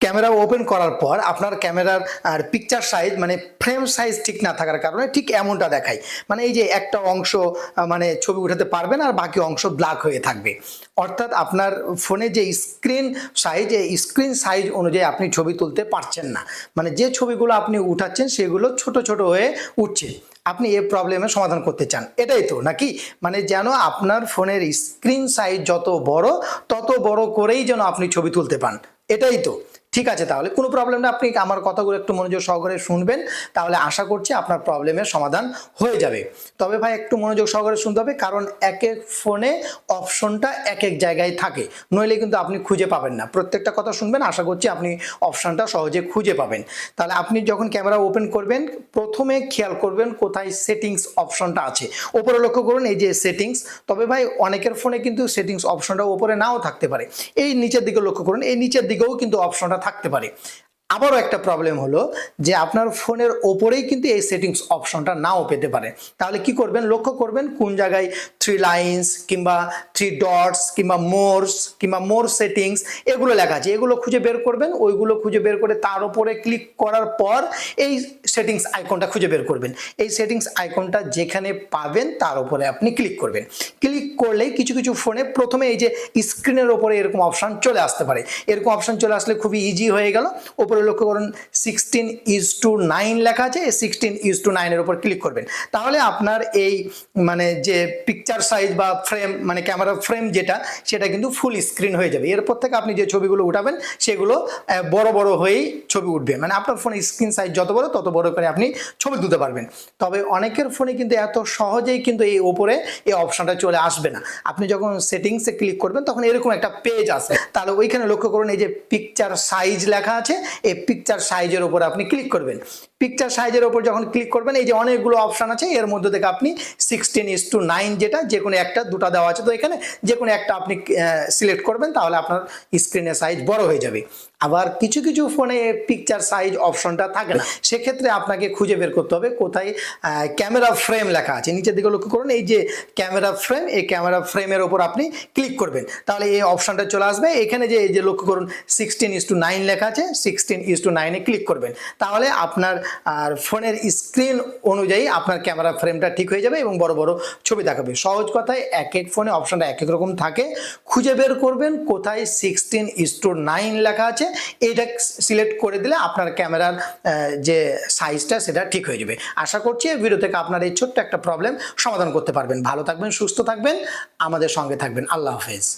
Camera open করার পর আপনার ক্যামেরার আর পিকচার সাইজ মানে ফ্রেম সাইজ ঠিক না থাকার কারণে ঠিক এমনটা দেখায় মানে এই যে একটা অংশ মানে ছবি উঠাতে পারবেন আর বাকি অংশ ব্ল্যাক হয়ে থাকবে। অর্থাৎ আপনার ফোনে যে স্ক্রিন সাইজ এই স্ক্রিন সাইজ অনুযায়ী আপনি ছবি তুলতে পারছেন না। মানে যে ছবিগুলো আপনি উঠাচ্ছেন সেগুলো ছোট ছোট হয়ে উঠছে। আপনি এই প্রবলেমের সমাধান করতে চান। এটাই তো, নাকি? মানে যেন আপনার ফোনের স্ক্রিন সাইজ যত বড়, তত বড় করেই যেন আপনি ছবি তুলতে পান। এটাই তো। ঠিক আছে, তাহলে কোনো প্রবলেম না। আপনি আমার কথাগুলো একটু মনোযোগ সহকারে শুনবেন, তাহলে আশা করছি আপনার প্রবলেমের সমাধান হয়ে যাবে। তবে ভাই, একটু মনোযোগ সহকারে শুনতে হবে, কারণ এক এক ফোনে অপশনটা এক এক জায়গায় থাকে। নইলে কিন্তু আপনি খুঁজে পাবেন না। প্রত্যেকটা কথা শুনবেন, আশা করছি আপনি অপশনটা সহজে খুঁজে পাবেন। তাহলে আপনি যখন ক্যামেরা ওপেন করবেন, প্রথমে খেয়াল করবেন কোথায় সেটিংস অপশনটা আছে। ওপরে লক্ষ্য করুন, এই যে সেটিংস তবে ভাই, অনেকের ফোনে কিন্তু সেটিংস অপশনটা ওপরে নাও থাকতে পারে। এই নিচের দিকে লক্ষ্য করুন, এই নিচের দিকেও কিন্তু অপশনটা থাকতে পারে। আবারও একটা প্রবলেম হলো যে আপনার ফোনের ওপরেই কিন্তু এই সেটিংস অপশনটা নাও পেতে পারে। তাহলে কি করবেন? লক্ষ্য করবেন কোন জায়গায় থ্রি লাইন্স কিংবা থ্রি ডটস কিংবা মোরস কিংবা মোর সেটিংস এগুলো লেখা আছে। এগুলো খুঁজে বের করবেন, ওইগুলো খুঁজে বের করে তার উপরে ক্লিক করার পর এই সেটিংস আইকনটা খুঁজে বের করবেন। এই সেটিংস আইকনটা যেখানে পাবেন তার উপরে আপনি ক্লিক করবেন। ক্লিক করলেই কিছু কিছু ফোনে প্রথমে এই যে স্ক্রিনের ওপরে এরকম অপশান চলে আসতে পারে। এরকম অপশান চলে আসলে খুবই ইজি হয়ে গেল। ওপরে লক্ষ্য করুন সিক্সটিন ইজ টু নাইন লেখা আছে, এই সিক্সটিন ইজ টু নাইনের ওপর ক্লিক করবেন। তাহলে আপনার এই মানে যে পিকচার সাইজ বা ফ্রেম মানে ক্যামেরা ফ্রেম যেটা, সেটা কিন্তু ফুল স্ক্রিন হয়ে যাবে। এরপর থেকে আপনি যে ছবিগুলো উঠাবেন, সেগুলো বড় বড় হয়েই ছবি উঠবে। মানে আপনার ফোনের স্ক্রিন সাইজ যত বড়, তত বড় করে আপনি ছবি তুলতে পারবেন। তবে অনেকের ফোনে কিন্তু এত সহজেই কিন্তু এই ওপরে এই অপশানটা চলে আসবে না। আপনি যখন সেটিংসে ক্লিক করবেন, তখন এরকম একটা পেজ আসে তাহলে ওইখানে লক্ষ্য করুন, এই যে পিকচার সাইজ লেখা আছে, এই পিকচার সাইজের উপর আপনি ক্লিক করবেন। পিকচার সাইজের উপর যখন ক্লিক করবেন, এই যে অনেকগুলো অপশন আছে, এর মধ্যে থেকে আপনি সিক্সটিন ইস টু নাইন যেটা, যে কোনো একটা, দুটা দেওয়া আছে তো এখানে, যে কোনো একটা আপনি সিলেক্ট করবেন, তাহলে আপনার স্ক্রিনের সাইজ বড় হয়ে যাবে। আবার কিছু কিছু ফোনে পিকচার সাইজ অপশনটা থাকে না, সেক্ষেত্রে আপনাকে খুঁজে বের করতে হবে, কোথায় ক্যামেরা ফ্রেম লেখা আছে। নিচের দিকে লক্ষ্য করুন, এই যে ক্যামেরা ফ্রেম এই ক্যামেরা ফ্রেমের ওপর আপনি ক্লিক করবেন। তাহলে এই অপশনটা চলে আসবে। এখানে যে, এই যে লক্ষ্য করুন সিক্সটিন ইস টু নাইন লেখা আছে সিক্সটিন ইস টু নাইনে ক্লিক করবেন। তাহলে আপনার, আর ফোনের স্ক্রিন অনুযায়ী আপনার ক্যামেরা ফ্রেমটা ঠিক হয়ে যাবে এবং বড় বড় ছবি দেখাবে। সহজ কথায় এক এক ফোনে অপশনটা এক এক রকম থাকে। খুঁজে বের করবেন কোথায় সিক্সটিন ইস টু নাইন লেখা আছে। এইটা সিলেক্ট করে দিলে আপনার ক্যামেরার যে সাইজটা সেটা ঠিক হয়ে যাবে। আশা করছি এই ভিডিও থেকে আপনার এই ছোট্ট একটা প্রবলেম সমাধান করতে পারবেন। ভালো থাকবেন, সুস্থ থাকবেন। আমাদের সঙ্গে থাকবেন। আল্লাহ হাফেজ।